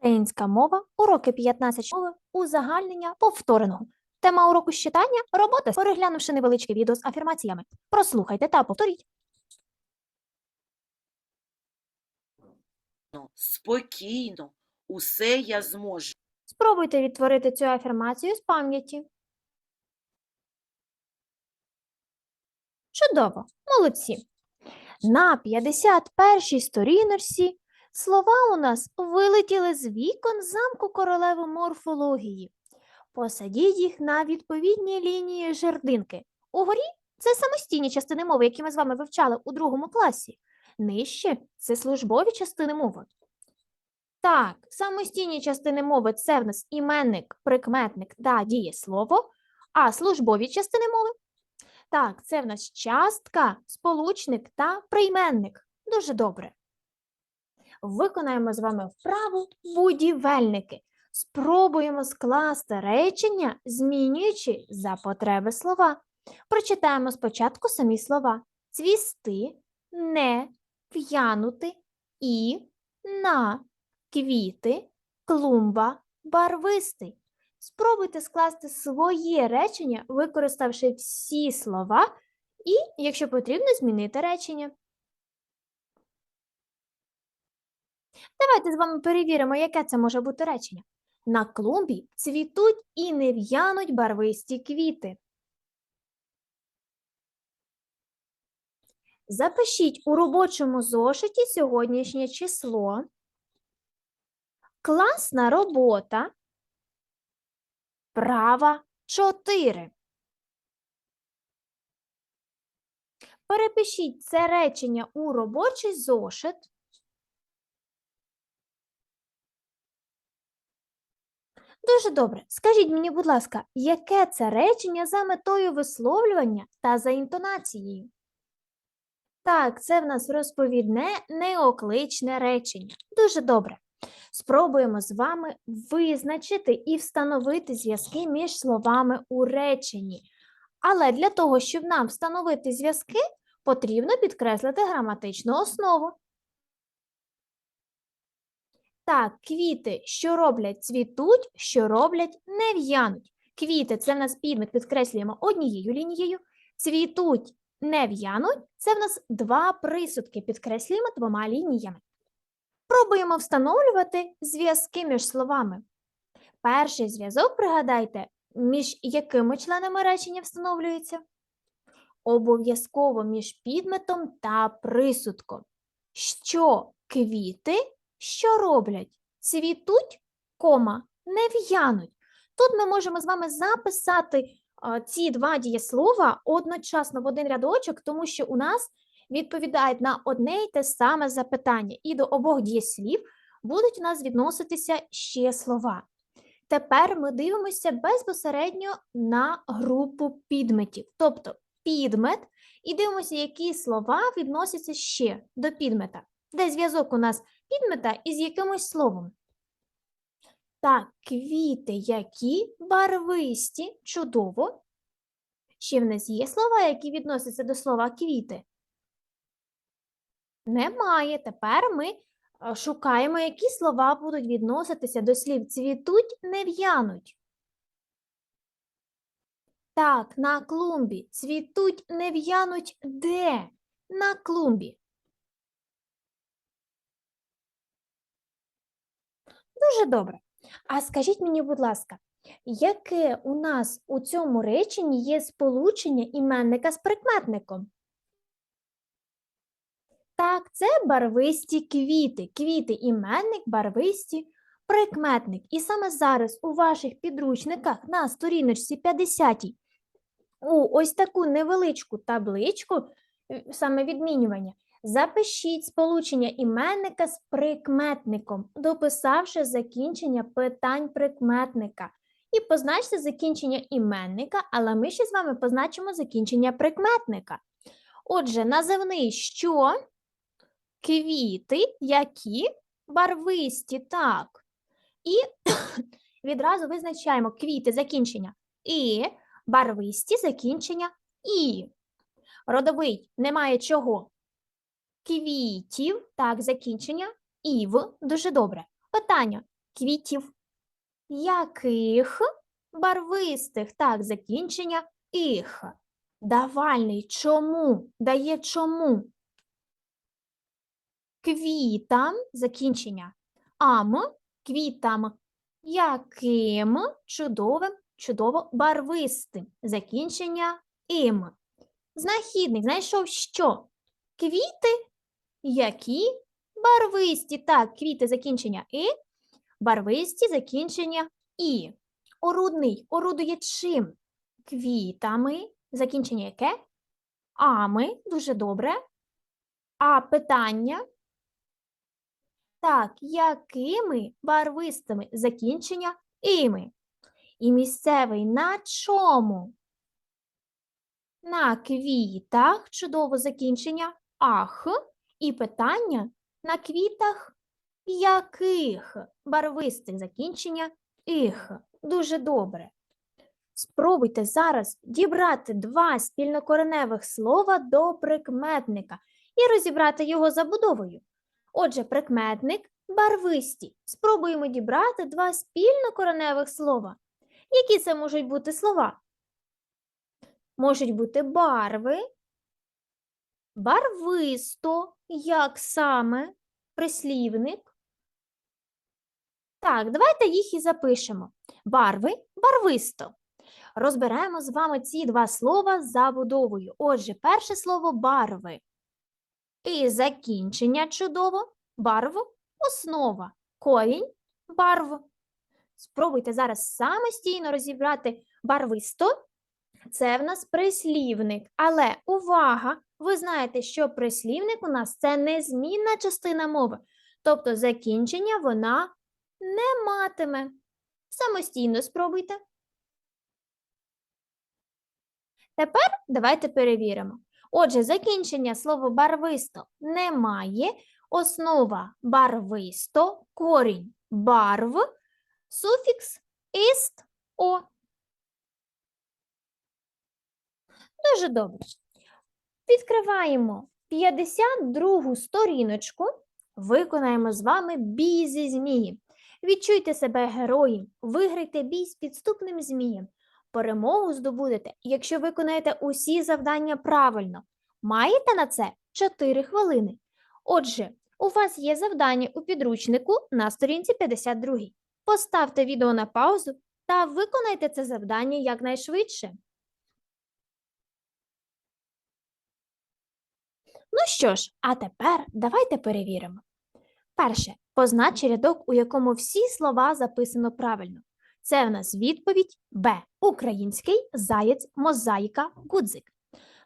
Українська мова, уроки 15 мови, узагальнення повтореного. Тема уроку з читання робота, переглянувши невеличке відео з афірмаціями. Прослухайте та повторіть. Спокійно, усе я зможу. Спробуйте відтворити цю афірмацію з пам'яті. Чудово, молодці. На 51-й сторіночці слова у нас вилетіли з вікон замку королеви морфології. Посадіть їх на відповідні лінії жердинки. Угорі це самостійні частини мови, які ми з вами вивчали у другому класі. Нижче це службові частини мови. Так, самостійні частини мови це в нас іменник, прикметник та дієслово, а службові частини мови так, це в нас частка, сполучник та прийменник. Дуже добре. Виконаємо з вами вправу будівельники. Спробуємо скласти речення, змінюючи за потреби слова. Прочитаємо спочатку самі слова: цвісти, не, в'янути, і, на, квіти, клумба, барвистий. Спробуйте скласти своє речення, використавши всі слова, і, якщо потрібно, змінити речення. Давайте з вами перевіримо, яке це може бути речення. На клумбі цвітуть і не в'януть барвисті квіти. Запишіть у робочому зошиті сьогоднішнє число. Класна робота. Права 4. Перепишіть це речення у робочий зошит. Дуже добре. Скажіть мені, будь ласка, яке це речення за метою висловлювання та за інтонацією? Так, це в нас розповідне неокличне речення. Дуже добре. Спробуємо з вами визначити і встановити зв'язки між словами у реченні. Але для того, щоб нам встановити зв'язки, потрібно підкреслити граматичну основу. Так, квіти, що роблять, цвітуть, що роблять, не в'януть. Квіти це в нас підмет підкреслюємо однією лінією. Цвітуть, не в'януть це в нас два присудки, підкреслюємо двома лініями. Пробуємо встановлювати зв'язки між словами. Перший зв'язок, пригадайте, між якими членами речення встановлюється? Обов'язково між підметом та присудком. Що квіти, що роблять? Цвітуть, кома, не в'януть. Тут ми можемо з вами записати ці два дієслова одночасно в один рядочок, тому що у нас відповідають на одне й те саме запитання, і до обох дієслів будуть у нас відноситися ще слова. Тепер ми дивимося безпосередньо на групу підметів, тобто підмет, і дивимося, які слова відносяться ще до підмета. Де зв'язок у нас підмета із якимось словом? Так, квіти, які барвисті, чудово. Ще в нас є слова, які відносяться до слова квіти. Немає. Тепер ми е, шукаємо, які слова будуть відноситися до слів цвітуть, не в'януть. Так, на клумбі. Цвітуть, не в'януть де? На клумбі. Дуже добре. А скажіть мені, будь ласка, яке у нас у цьому реченні є сполучення іменника з прикметником? Так, це барвисті квіти. Квіти іменник, барвисті, прикметник. І саме зараз у ваших підручниках на сторіночці 50 у ось таку невеличку табличку, е, саме відмінювання, запишіть сполучення іменника з прикметником, дописавши закінчення питань прикметника. І позначте закінчення іменника, але ми ще з вами позначимо закінчення прикметника. Отже, називний що? квіти, які барвисті, так. І відразу визначаємо квіти закінчення і, барвисті закінчення і. Родовий немає чого. Квітів, так, закінчення ів. Дуже добре. Питання: квітів. Яких барвистих, так, закінчення їх. Давальний чому дає чому. Квітам закінчення. Ам квітам. Яким чудовим, чудово барвистим. Закінчення ім. Знахідник знайшов що? Квіти, які барвисті. Так, квіти закінчення і, барвисті закінчення і. Орудний орудує чим? Квітами. Закінчення яке? Ами. Дуже добре. А питання? Так, якими барвистими закінчення іми? І місцевий на чому? На квітах чудово закінчення ах. І питання на квітах яких барвистих закінчення їх. Дуже добре. Спробуйте зараз дібрати два спільнокореневих слова до прикметника і розібрати його забудовою. Отже, прикметник барвисті. Спробуємо дібрати два спільнокореневих слова. Які це можуть бути слова? Можуть бути барви, барвисто, як саме, прислівник. Так, давайте їх і запишемо. Барви, барвисто. Розберемо з вами ці два слова забудовою. Отже, перше слово барви. І закінчення чудово. Барв основа. Корінь барв. Спробуйте зараз самостійно розібрати барвисто. Це в нас прислівник. Але увага! Ви знаєте, що прислівник у нас це незмінна частина мови. Тобто закінчення вона не матиме. Самостійно спробуйте. Тепер давайте перевіримо. Отже, закінчення слова барвисто немає. Основа барвисто, корінь барв, суфікс іст о. Дуже добре. Відкриваємо 52 сторіночку. Виконаємо з вами бій зі змієм. Відчуйте себе героєм, виграйте бій з підступним змієм. Перемогу здобудете, якщо виконаєте усі завдання правильно. Маєте на це 4 хвилини. Отже, у вас є завдання у підручнику на сторінці 52. Поставте відео на паузу та виконайте це завдання якнайшвидше. Ну що ж, а тепер давайте перевіримо. Перше, познач рядок, у якому всі слова записано правильно. Це в нас відповідь Б. Український заєць, мозаїка, гудзик.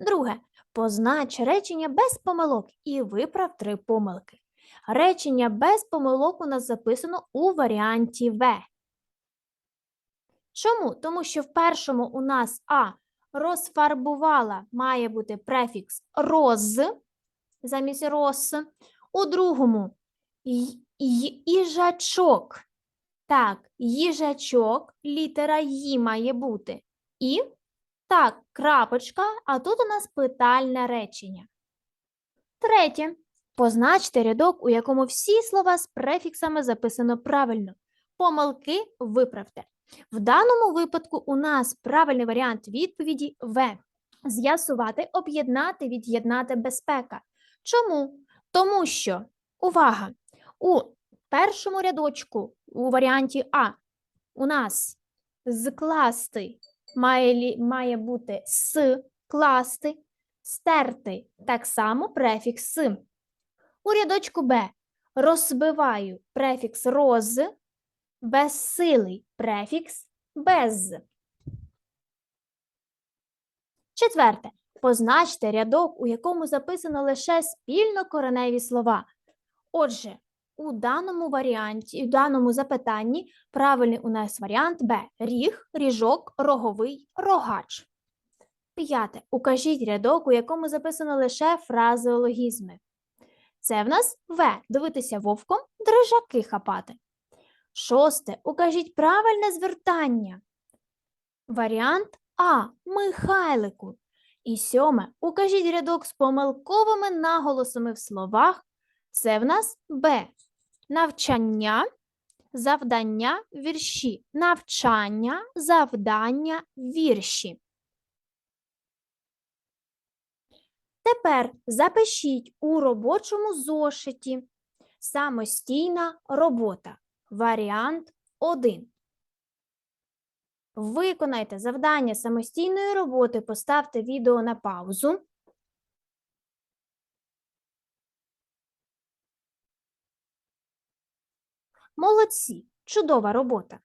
Друге, познач речення без помилок і виправ три помилки. Речення без помилок у нас записано у варіанті В. Чому? Тому що в першому у нас А розфарбувала має бути префікс роз замість рос. У другому їжачок. Так, їжачок, літера Ї має бути. І так, крапочка, а тут у нас питальне речення. Третє. Позначте рядок, у якому всі слова з префіксами записано правильно. Помилки виправте. В даному випадку у нас правильний варіант відповіді В. З'ясувати, об'єднати, від'єднати безпека. Чому? Тому що, увага, у першому рядочку у варіанті А у нас зкласти має, має бути с класти, стерти так само префікс «с». У рядочку Б розбиваю префікс роз, безсилий префікс без. Четверте. Позначте рядок, у якому записано лише спільнокореневі слова. Отже, у даному варіанті, у даному запитанні правильний у нас варіант Б. Ріг, ріжок, роговий, рогач. П'яте. Укажіть рядок, у якому записано лише фразеологізми. Це в нас В. Дивитися вовком, дрижаки хапати. Шосте. Укажіть правильне звертання. Варіант А. Михайлику. І сьоме. Укажіть рядок з помилковими наголосами в словах. Це в нас Б. Навчання, Завдання вірші. Навчання, завдання, вірші. Тепер запишіть у робочому зошиті самостійна робота. Варіант 1. Виконайте завдання самостійної роботи, поставте відео на паузу. Молодці! Чудова робота!